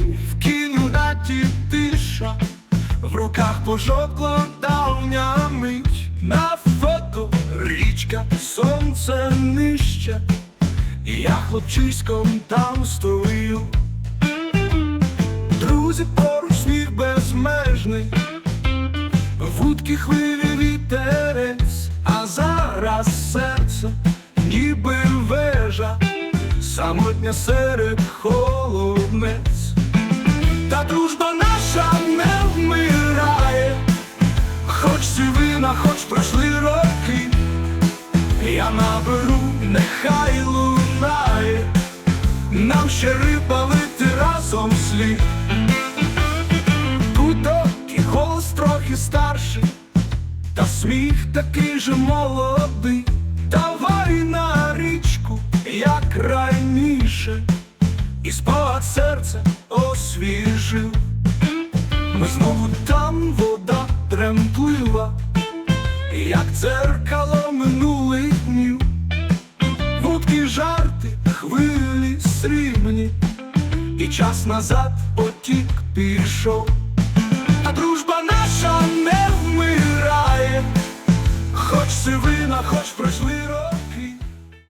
в кіню тиша, в руках пожовкла давня мить, на фото річка, сонце нижче, і я хлопчиськом там стою. Друзі, поруч сміх безмежний, вудки хвилі вітерець, а зараз серце ніби вежа. Самотня серед холоднець. Дружба наша не вмирає, хоч сивина, хоч пройшли роки, я наберу, нехай лунає, нам ще рипалити разом слід. Куток і голос трохи старший, та сміх такий же молодий. Давай на річку, як раніше, і спогад серце освіжив. Ми знову там вода тремтлива, як дзеркало минулих днів. Вудки жарти, хвилі срібні, і час назад потік пішов. А дружба наша не вмирає, хоч сиви